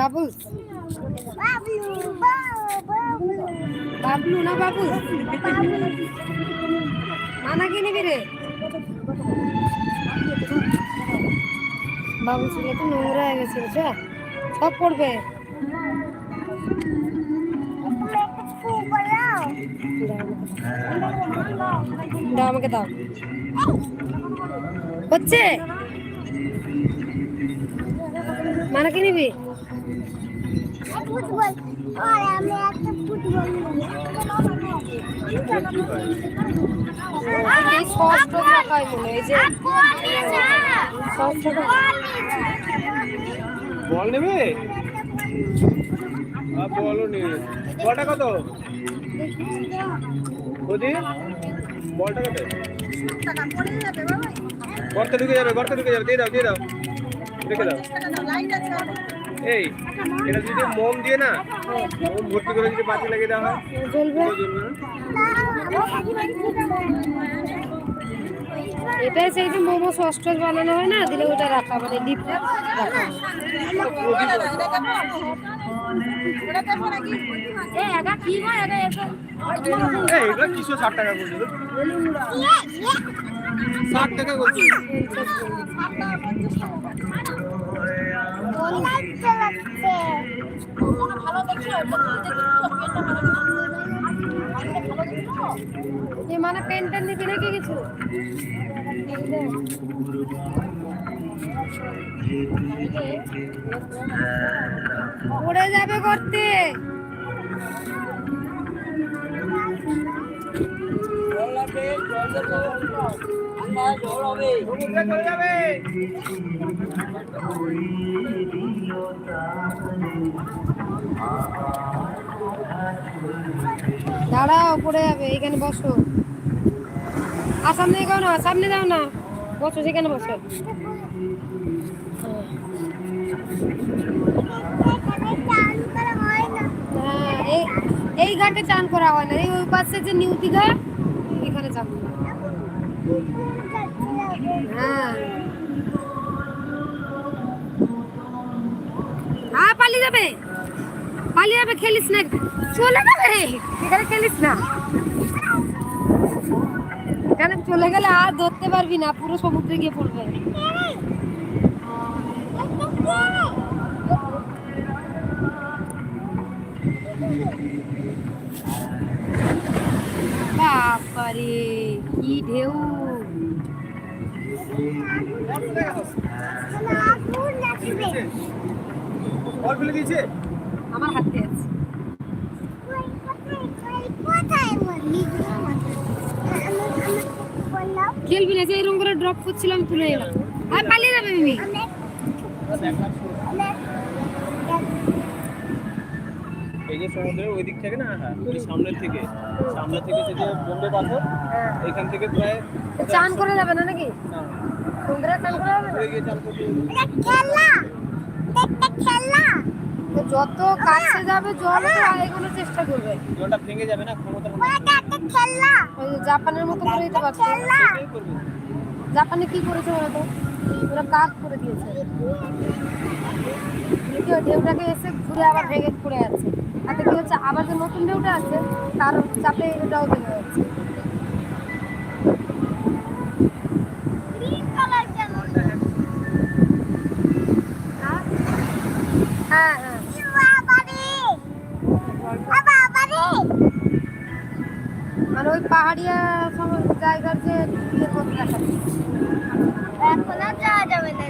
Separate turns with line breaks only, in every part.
বাবু বাবলু না বাবু কি নিবি রে? বাবু নোংরা হয়ে গেছে সব পড়বে। দাও আমাকে, দাও। হচ্ছে? নানা কি নিবি?
ফুটবল। আর আমি একটা ফুটবল
বল নেবে? আর বলও নেবে। বলটা কত? বলটা কত? গর্তে ঢুকে যাবে গর্তে ঢুকে যাবে। দিয়ে দাও দিয়ে দাও। রেখে দাও। এই এটা যদি মোম দিয়ে না মোম ভর্তি করে যদি বাতি লাগিয়ে দেওয়া হয়
জ্বলবে। এটা সেই যে মোমো সস টস বানানো হয় না দিলে ওটা রাখা মানে ডিপ রাখা।
এগুলো কিশো ষাট টাকা করছে ষাট টাকা করছে
লাগছে লাগছে
এ মানে পেন টেন নিবি নাকি কিছু? পড়ে যাবে করতে দাঁড়াও পড়ে যাবে এখানে বসো। আর সামনে এগাও না, সামনে যাও না। বসো, সেখানে বসো।
হয়,
এই ঘাটে চান করা হয় না। এই ওই পাশে যে নিউ দীঘা, এখানে চান হয়। হ্যাঁ পালিয়ে যাবে। পালিয়ে যাবে, খেলিস না। চলে যাবে খেলিস না। এখানে চলে গেলে আর ধরতে পারবি না, পুরো সমুদ্রে গিয়ে পড়বে। বাবারে কি ঢেউ।
বল ফেলে দিয়েছে?
আমার হাতে আছে।
কোথায় মরলি বললাম
খেলবি না যে এরকম করে ড্রপ করছিলাম তুলে এলাম। আর পালিয়ে যাবে মিমি।
এই যে সমুদ্রের ওই দিক থেকে না হ্যাঁ ওই সামনের থেকে থেকে যে বোম্বে পাথর এখান থেকে প্রায়
চান করে যাবে না নাকি?
না,
সমুদ্রে চান করে যাবে
খেলা।
তো যত কাছে যাবে জল তো এগোনোর চেষ্টা করবে।
জলটা ভেঙে যাবে না ক্ষমতা
জাপানের মতো করে দিতে পারছে জাপানে কি করেছে বলতো ওরা কাক করে দিয়েছে। ঢেউটাকে এসে ঘুরে আবার ভেঙে পড়ে আবার যে নতুন ঢেউটা আছে, তার চাপে এটাও ভেঙে যাচ্ছে। হ্যাঁ হ্যাঁ। মানে ওই পাহাড়িয়া জায়গার যে ইয়ে
এখন আর যাওয়া যাবে না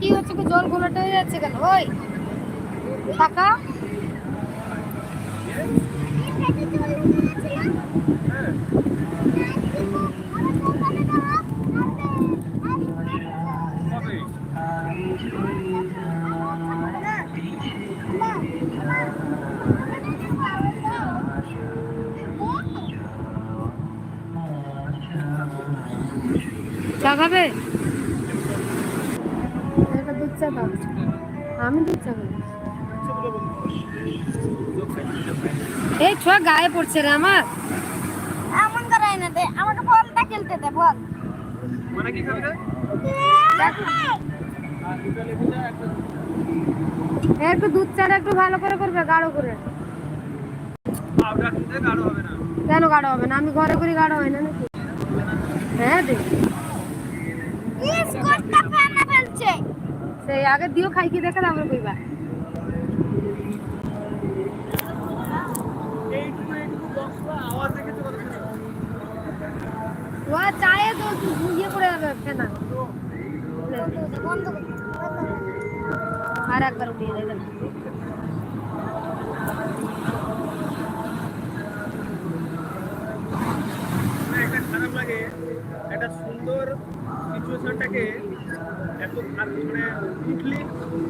কি হচ্ছে কি জল ঘোলাটা হয়ে যাচ্ছে কেন? ওই টাকা এই ছোঁয়া গায়ে পড়ছে রে আমার।
এমন করাই না দে আমাকে বলটা খেলতে দে বল।
মানে কি খাবি রে?
একটু দুধ চাটা একটু ভালো করে করবে গাঢ় করে। কেন গাঢ় হবে না? আমি ঘরে করি গাঢ় হয় না নাকি? হ্যাঁ দেখ
ইস কোটটা ফেলে ফেলছে
সেই আগে দিও খাই কি দেখে তারপরে কইবা
এইটুকু এইটুকু box বা আওয়াজ দেখেছ কত সুন্দর?
ও চায়ে তো ইয়ে করে ফেনা। আর একবার উঠিয়ে দেবে
খারাপ লাগে একটা সুন্দর সিচুয়েশনটাকে এত মানে উঠলি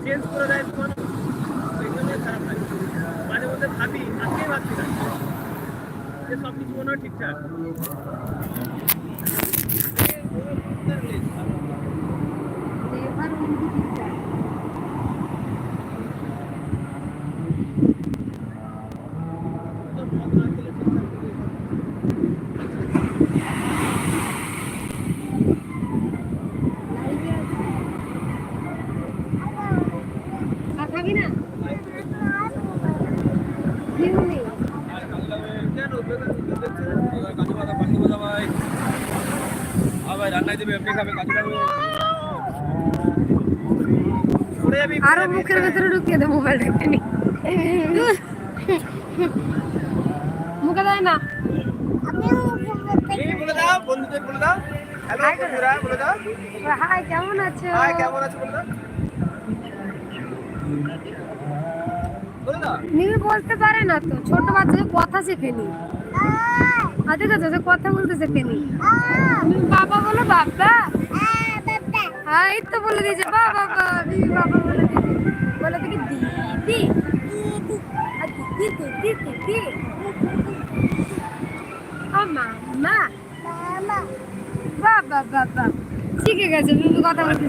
চেঞ্জ করে দেয় তখন এই জন্য খারাপ লাগে। মাঝে মধ্যে ভাবি, আজকেই ভাবছি ঠিকঠাক
উঠবি ঠিকঠাক। আর খাবি না কেউ নেই
কেন বেকার কিছু দেখছে না? কাজু বাদা পাখি বাদা ভাই আবার রান্নায় দেবে এমনি খাবে কাজু খাবে
আরও মুখের ভেতরে ঢুকিয়ে দে মোবাইলটা মুখে দেয় না?
বলে দাও বন্ধুদের বলে দাও। হ্যালো বন্ধুরা বলে দাও।
হাই কেমন আছো?
হাই কেমন আছো বলে দাও। বলে দাও
বলতে পারে না তো ছোট বাচ্চা কথা শেখেনি আর ঠিক কথা বলতে শেখেনি তুমি বাবা বলো, বাবা। হ্যাঁ এই তো বলে দিয়েছে, বাবা বাবা বলে দিদি বলে দেখি, দিদি দিদি দিদি দিদি। ও মামা। বাবা বাবা। শিখে গেছে, তুমি কথা বলতে।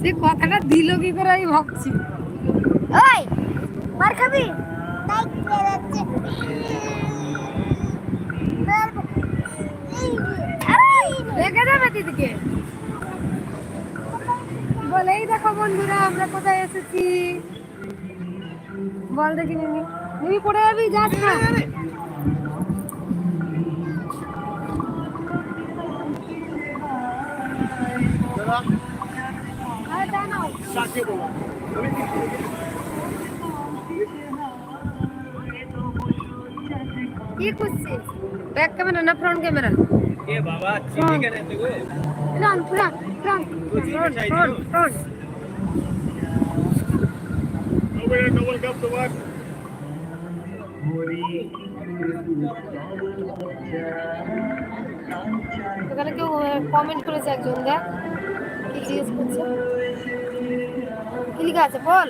সে কথাটা দিল কি করে, আমি ভাবছি।
ওই, মার খাবি? তাই
যাবে দিদিকে। বলে এই দেখো বন্ধুরা আমরা কোথায় এসেছি? বল দেখি নিনি নিমি পড়ে যাবি? যাস না দাঁড়াও। কি করছিস? ব্যাক ক্যামেরা না ফ্রন্ট ক্যামেরা
এ বাবা চিনি কেন তুই
front front front front front
double cup তোমার
ওখানে কেউ কমেন্ট করেছে একজন দেখ। কি জিজ্ঞেস করছে? কি লেখা আছে? বল।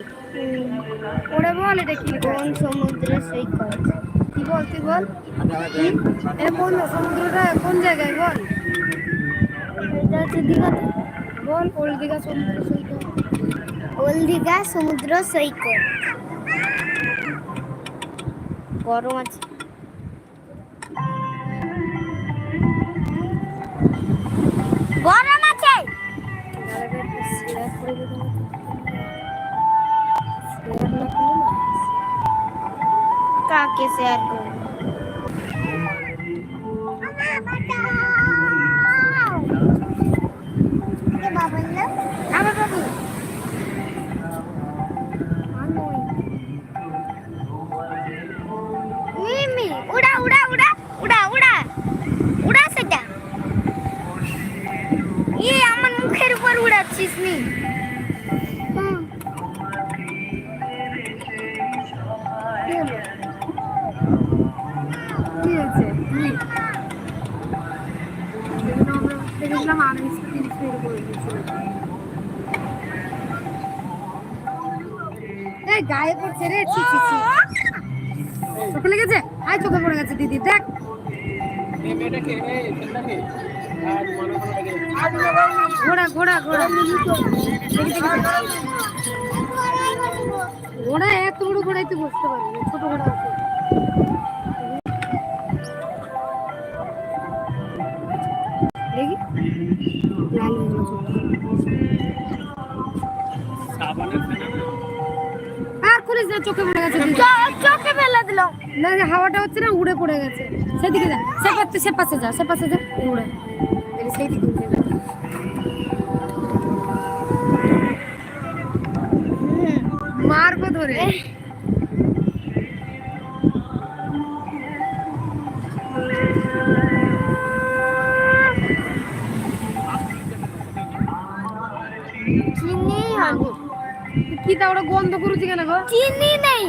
পড়ে বল এটা কি? লেখা আছে?
সমুদ্রের সৈকত
কি বল। বল সমুদ্রটা কোন জায়গায় বল?
এটা হচ্ছে দীঘাতে
বল ওল্ড দীঘা সমুদ্র সৈকত?
ওল দীঘা সমুদ্র সৈকত? গরম আছে। গরম আছে।
করে
কাকে শেয়ার করব উড়া উড়া উড়া উড়া উড়া উড়া সেটা ইয়ে আসছিস নি।
গায়ে পড়ছে রে, ছি আয় চোখে পড়ে গেছে, দিদি, দেখ। ঘোড়া, এত বড় ঘোড়ায় তুই বসতে পারবি ছোট ঘোড়া দেখি। খুলিস না চোখে পড়ে গেছে।
চোখে ফেলে দিল।
না হাওয়াটা হচ্ছে না উড়ে পড়ে গেছে। সেদিকে যা সে পাশে সে পাশে যা সে পাশে যা উড়ে। সেই দিকে উড়ে মারবো ধরে। তা ওরা গন্ধ করুছি কেন গো?
চিনি নেই।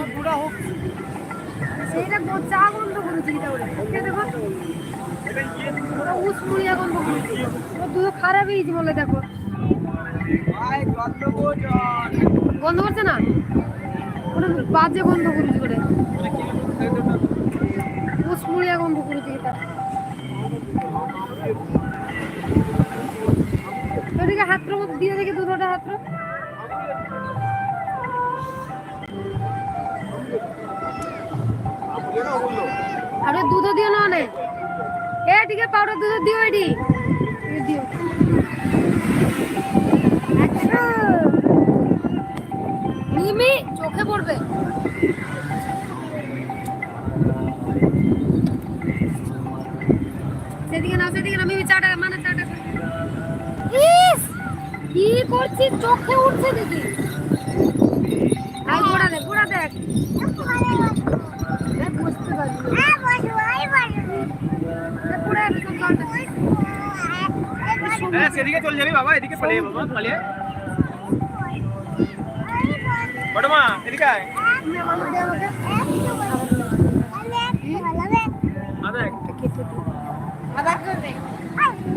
সেইটা গো- চা গন্ধ করুছি কি তা ওরা। কে দেখো। ওরা গন্ধ দুধ খারাপ হয়েছে বলে দেখো।
ভাই গন্ধ বোঝন
গন্ধ করছে না? ওরা বাজে গন্ধ করুছি করে
কি বলতে
উসমুড়িয়া গন্ধ করুছি কি তা ওদিকে হাতর দিয়ে দেখি দুধটা হাতর। আরে দুধ দিও না অনেক। এ ঠিক আছে পাউডার দুধ দিও এডি। দিও। আচ্ছা। মিমি, চোখে পড়বে। সেদিকে না সেদিকে না মিমি, চাটা মানে চাটা ইস, কি করছিস চোখে উঠছে দিদি। আই গোড়া দেখ গোড়া দেখ এ, বুঝতে পারছি
হ্যাঁ বসো এই বসো
পুরো একদম জলটা
হ্যাঁ সেদিকে যাবি বাবা এদিকে পালিয়ে বাবা পালিয়ে। বড় মা এদিকে আয়।